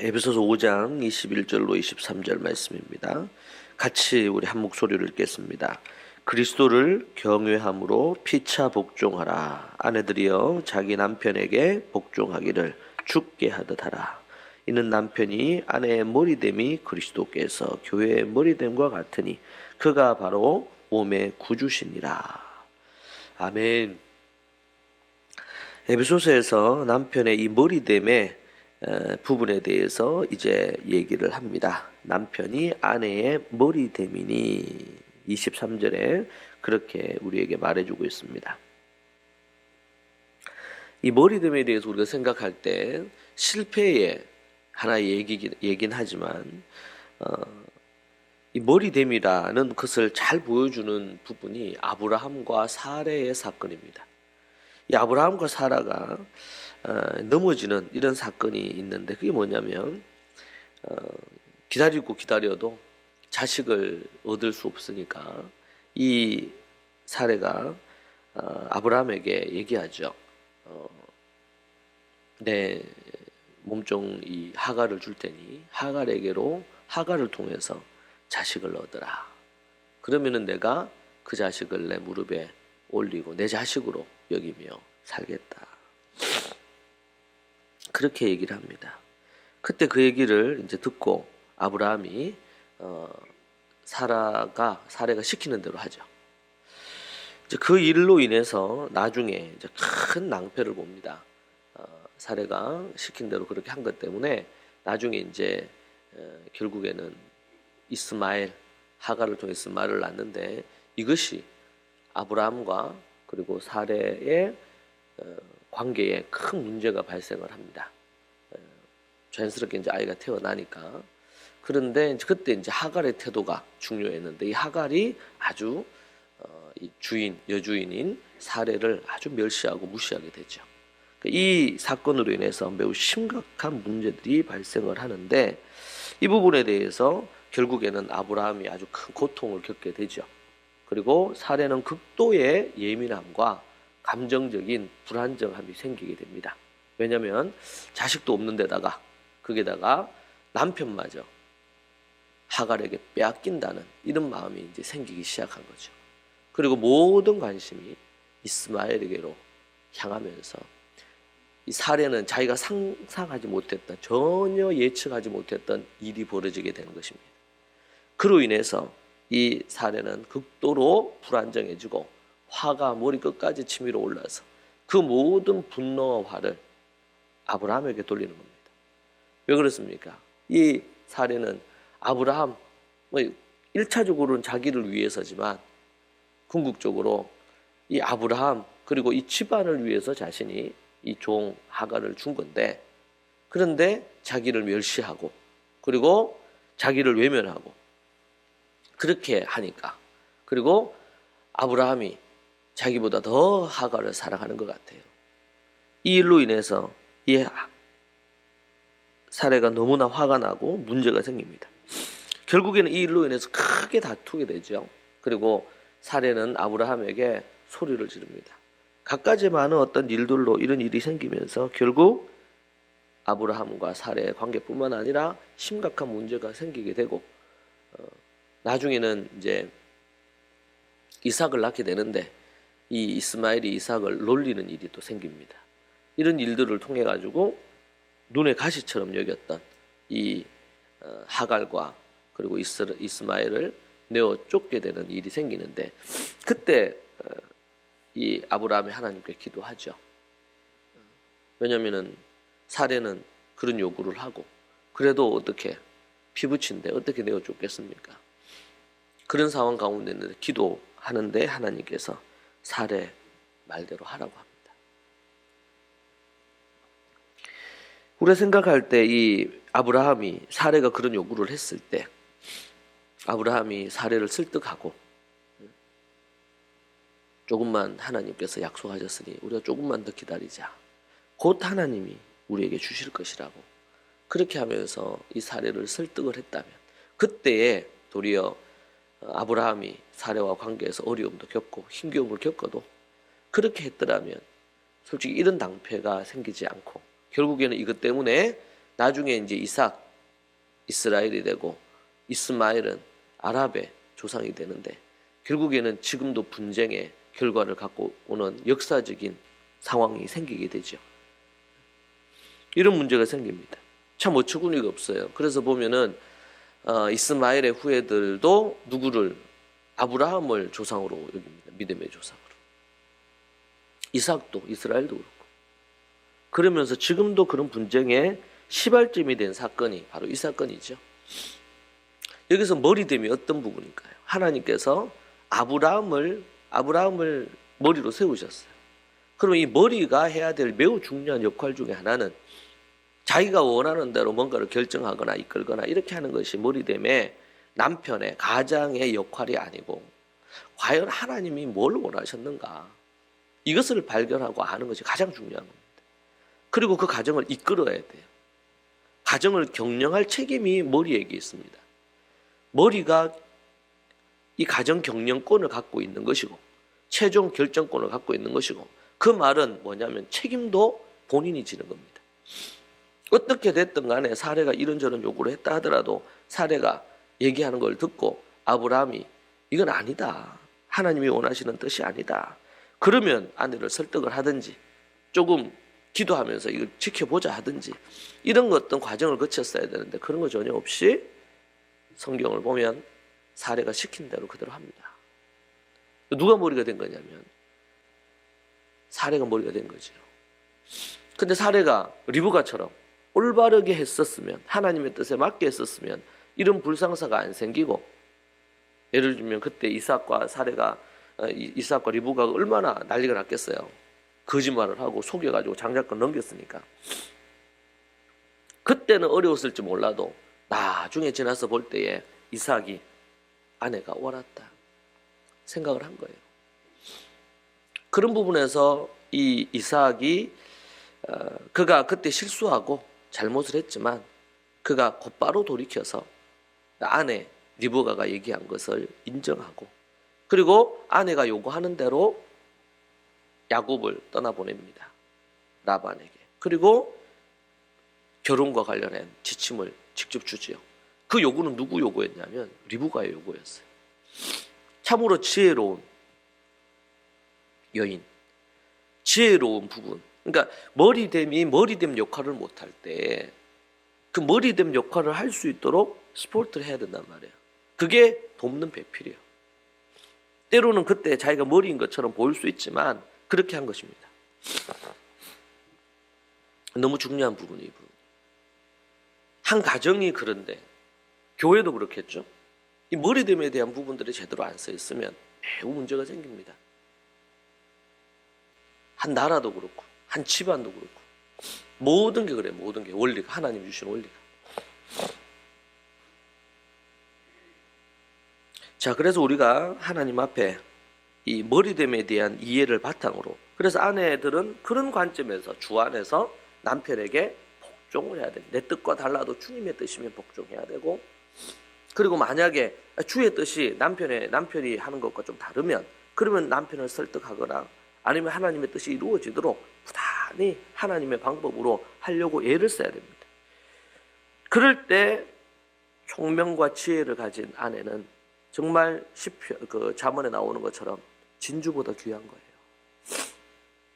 에베소서 5장 21절로 23절 말씀입니다. 같이 우리 한 목소리를 읽겠습니다. 그리스도를 경외함으로 피차 복종하라. 아내들이여 자기 남편에게 복종하기를 죽게 하듯 하라. 이는 남편이 아내의 머리됨이 그리스도께서 교회의 머리됨과 같으니 그가 바로 몸의 구주시니라. 아멘. 에베소서에서 남편의 이 머리됨의 어, 부분에 대해서 이제 얘기를 합니다. 남편이 아내의 머리됨이니 23절에 그렇게 우리에게 말해주고 있습니다. 이 머리됨에 대해서 우리가 생각할 때 실패의 하나의 얘기긴, 얘긴 하지만 어, 이 머리됨이라는 것을 잘 보여주는 부분이 아브라함과 사례의 사건입니다. 이 아브라함과 사라가 어, 넘어지는 이런 사건이 있는데 그게 뭐냐면 어, 기다리고 기다려도 자식을 얻을 수 없으니까 이 사례가 어, 아브라함에게 얘기하죠. 어, 내 몸종 이 하갈을 줄 테니 하갈에게로 하갈을 통해서 자식을 얻으라. 그러면은 내가 그 자식을 내 무릎에 올리고 내 자식으로 여기며 살겠다. 그렇게 얘기를 합니다. 그때 그 얘기를 이제 듣고 아브라함이 어, 사라가 사례가 시키는 대로 하죠. 이제 그 일로 인해서 나중에 이제 큰 낭패를 봅니다. 어, 사례가 시킨 대로 그렇게 한 것 때문에 나중에 이제 어, 결국에는 이스마엘 하가를 통해 이스마엘을 낳는데 이것이 아브라함과 그리고 사례의 어, 관계에 큰 문제가 발생을 합니다. 어, 자연스럽게 이제 아이가 태어나니까 그런데 그때 이제 하갈의 태도가 중요했는데 이 하갈이 아주 어, 이 주인 여주인인 사례를 아주 멸시하고 무시하게 되죠. 이 사건으로 인해서 매우 심각한 문제들이 발생을 하는데 이 부분에 대해서 결국에는 아브라함이 아주 큰 고통을 겪게 되죠. 그리고 사례는 극도의 예민함과 감정적인 불안정함이 생기게 됩니다. 왜냐하면 자식도 없는 데다가 거기다가 남편마저 하갈에게 빼앗긴다는 이런 마음이 이제 생기기 시작한 거죠. 그리고 모든 관심이 이스마엘에게로 향하면서 이 사례는 자기가 상상하지 못했던 전혀 예측하지 못했던 일이 벌어지게 되는 것입니다. 그로 인해서 이 사례는 극도로 불안정해지고 화가 머리 끝까지 치밀어 올라서 그 모든 분노와 화를 아브라함에게 돌리는 겁니다. 왜 그렇습니까? 이 사례는 아브라함 뭐 1차적으로는 자기를 위해서지만 궁극적으로 이 아브라함 그리고 이 집안을 위해서 자신이 이 종 하가를 준 건데 그런데 자기를 멸시하고 그리고 자기를 외면하고 그렇게 하니까 그리고 아브라함이 자기보다 더 하가를 사랑하는 것 같아요. 이 일로 인해서 이 사례가 너무나 화가 나고 문제가 생깁니다. 결국에는 이 일로 인해서 크게 다투게 되죠. 그리고 사례는 아브라함에게 소리를 지릅니다. 갖가지 많은 어떤 일들로 이런 일이 생기면서 결국 아브라함과 사례의 관계뿐만 아니라 심각한 문제가 생기게 되고 어, 나중에는 이제 이삭을 낳게 되는데 이 이스마엘이 이삭을 놀리는 일이 또 생깁니다. 이런 일들을 통해 가지고 눈에 가시처럼 여겼던 이 어, 하갈과 그리고 이스마엘을 내어 쫓게 되는 일이 생기는데 그때 어, 이 아브라함이 하나님께 기도하죠. 왜냐하면은 사례는 그런 요구를 하고 그래도 어떻게 피부친데 어떻게 내어 쫓겠습니까? 그런 상황 가운데 있는데 기도하는데 하나님께서 사례 말대로 하라고 합니다. 우리가 생각할 때 이 아브라함이 사례가 그런 요구를 했을 때 아브라함이 사례를 설득하고 조금만 하나님께서 약속하셨으니 우리가 조금만 더 기다리자. 곧 하나님이 우리에게 주실 것이라고 그렇게 하면서 이 사례를 설득을 했다면 그때에 도리어 아브라함이 사례와 관계에서 어려움도 겪고 힘겨움을 겪어도 그렇게 했더라면 솔직히 이런 낭패가 생기지 않고 결국에는 이것 때문에 나중에 이제 이삭 이스라엘이 되고 이스마엘은 아랍의 조상이 되는데 결국에는 지금도 분쟁의 결과를 갖고 오는 역사적인 상황이 생기게 되죠. 이런 문제가 생깁니다. 참 어처구니가 없어요. 그래서 보면은 어, 이스마엘의 후예들도 누구를 아브라함을 조상으로 여깁니다. 믿음의 조상으로. 이삭도 이스라엘도 그렇고. 그러면서 지금도 그런 분쟁의 시발점이 된 사건이 바로 이 사건이죠. 여기서 머리됨이 어떤 부분일까요? 하나님께서 아브라함을 아브라함을 머리로 세우셨어요. 그러면 이 머리가 해야 될 매우 중요한 역할 중에 하나는 자기가 원하는 대로 뭔가를 결정하거나 이끌거나 이렇게 하는 것이 머리됨의 남편의 가장의 역할이 아니고 과연 하나님이 뭘 원하셨는가 이것을 발견하고 아는 것이 가장 중요한 겁니다. 그리고 그 가정을 이끌어야 돼요. 가정을 경영할 책임이 머리에게 있습니다. 머리가 이 가정 경영권을 갖고 있는 것이고 최종 결정권을 갖고 있는 것이고 그 말은 뭐냐면 책임도 본인이 지는 겁니다. 어떻게 됐든 간에 사례가 이런저런 요구를 했다 하더라도 사례가 얘기하는 걸 듣고 아브라함이 이건 아니다. 하나님이 원하시는 뜻이 아니다. 그러면 아내를 설득을 하든지 조금 기도하면서 이걸 지켜보자 하든지 이런 것 어떤 과정을 거쳤어야 되는데 그런 거 전혀 없이 성경을 보면 사례가 시킨 대로 그대로 합니다. 누가 머리가 된 거냐면 사례가 머리가 된 거죠. 근데 사례가 리브가처럼 올바르게 했었으면 하나님의 뜻에 맞게 했었으면 이런 불상사가 안 생기고 예를 들면 그때 이삭과 사례가 어, 이- 이삭과 리브가가 얼마나 난리가 났겠어요. 거짓말을 하고 속여가지고 장자권 넘겼으니까. 그때는 어려웠을지 몰라도 나중에 지나서 볼 때에 이삭이 아내가 옳았다 생각을 한 거예요. 그런 부분에서 이 이삭이 어, 그가 그때 실수하고 잘못을 했지만 그가 곧바로 돌이켜서 아내 리브가가 얘기한 것을 인정하고 그리고 아내가 요구하는 대로 야곱을 떠나보냅니다. 라반에게. 그리고 결혼과 관련한 지침을 직접 주지요. 그 요구는 누구 요구였냐면 리브가의 요구였어요. 참으로 지혜로운 여인, 지혜로운 부분. 그러니까 머리됨이 머리됨 역할을 못할 때 그 머리됨 역할을 할 수 있도록 스포트를 해야 된단 말이에요. 그게 돕는 배필이에요. 때로는 그때 자기가 머리인 것처럼 보일 수 있지만 그렇게 한 것입니다. 너무 중요한 부분이 이 부분. 한 가정이 그런데 교회도 그렇겠죠. 이 머리됨에 대한 부분들이 제대로 안 써 있으면 매우 문제가 생깁니다. 한 나라도 그렇고 한 집안도 그렇고 모든 게 그래 모든 게 원리가 하나님 주신 원리가. 자 그래서 우리가 하나님 앞에 이 머리됨에 대한 이해를 바탕으로 그래서 아내들은 그런 관점에서 주 안에서 남편에게 복종을 해야 돼. 내 뜻과 달라도 주님의 뜻이면 복종해야 되고 그리고 만약에 주의 뜻이 남편의 남편이 하는 것과 좀 다르면 그러면 남편을 설득하거나 아니면 하나님의 뜻이 이루어지도록 부단히 하나님의 방법으로 하려고 애를 써야 됩니다. 그럴 때 총명과 지혜를 가진 아내는 정말 시편 그 잠언에 나오는 것처럼 진주보다 귀한 거예요.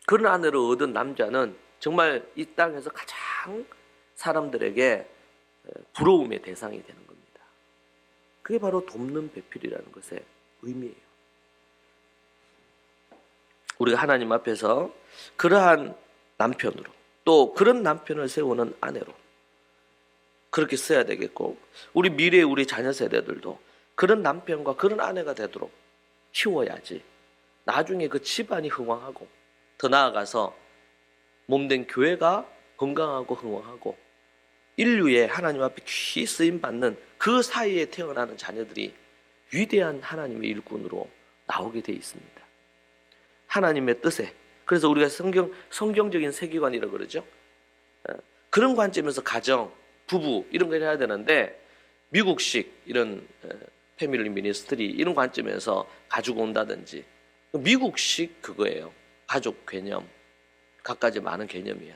그런 아내를 얻은 남자는 정말 이 땅에서 가장 사람들에게 부러움의 대상이 되는 겁니다. 그게 바로 돕는 배필이라는 것의 의미예요. 우리가 하나님 앞에서 그러한 남편으로 또 그런 남편을 세우는 아내로 그렇게 써야 되겠고 우리 미래 우리 자녀 세대들도 그런 남편과 그런 아내가 되도록 키워야지 나중에 그 집안이 흥왕하고 더 나아가서 몸된 교회가 건강하고 흥왕하고 인류의 하나님 앞에 귀히 쓰임 받는 그 사이에 태어나는 자녀들이 위대한 하나님의 일꾼으로 나오게 돼 있습니다. 하나님의 뜻에 그래서 우리가 성경 성경적인 세계관이라 고 그러죠. 어, 그런 관점에서 가정, 부부 이런 걸 해야 되는데 미국식 이런 어, 패밀리 미니스트리 이런 관점에서 가지고 온다든지 미국식 그거예요. 가족 개념, 갖가지 많은 개념이야.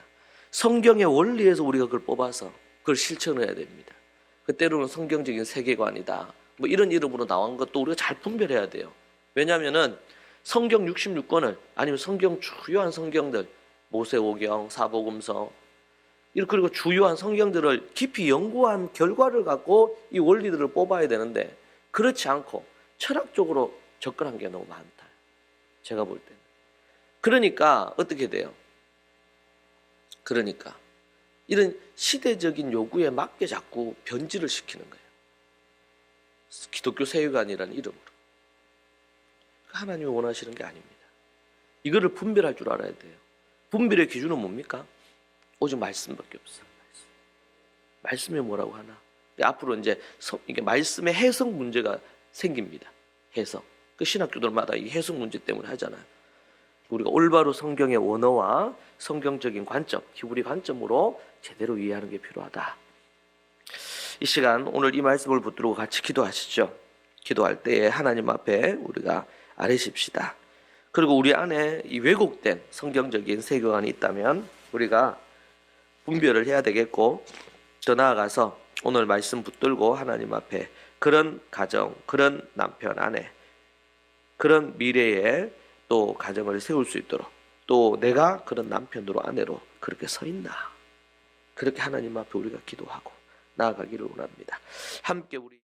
성경의 원리에서 우리가 그걸 뽑아서 그걸 실천해야 됩니다. 그 때로는 성경적인 세계관이다. 뭐 이런 이름으로 나온 것도 우리가 잘 분별해야 돼요. 왜냐하면은 성경 66권을 아니면 성경 주요한 성경들 모세오경, 사복음서 그리고 주요한 성경들을 깊이 연구한 결과를 갖고 이 원리들을 뽑아야 되는데 그렇지 않고 철학적으로 접근한 게 너무 많다. 제가 볼 때는. 그러니까 어떻게 돼요? 그러니까 이런 시대적인 요구에 맞게 자꾸 변질을 시키는 거예요. 기독교 세계관이라는 이름으로. 하나님이 원하시는 게 아닙니다. 이거를 분별할 줄 알아야 돼요. 분별의 기준은 뭡니까? 오직 말씀밖에 없어. 말씀. 말씀이 뭐라고 하나? 앞으로 이제 성- 이게 말씀의 해석 문제가 생깁니다. 해석. 그 신학교들마다 이 해석 문제 때문에 하잖아요. 우리가 올바로 성경의 원어와 성경적인 관점, 히브리 관점으로 제대로 이해하는 게 필요하다. 이 시간 오늘 이 말씀을 붙들고 같이 기도하시죠. 기도할 때에 하나님 앞에 우리가 아뢰십시다. 그리고 우리 안에 이 왜곡된 성경적인 세계관이 있다면 우리가 분별을 해야 되겠고 더 나아가서 오늘 말씀 붙들고 하나님 앞에 그런 가정, 그런 남편 아내, 그런 미래에 또 가정을 세울 수 있도록 또 내가 그런 남편으로 아내로 그렇게 서 있나 그렇게 하나님 앞에 우리가 기도하고 나아가기를 원합니다. 함께 우리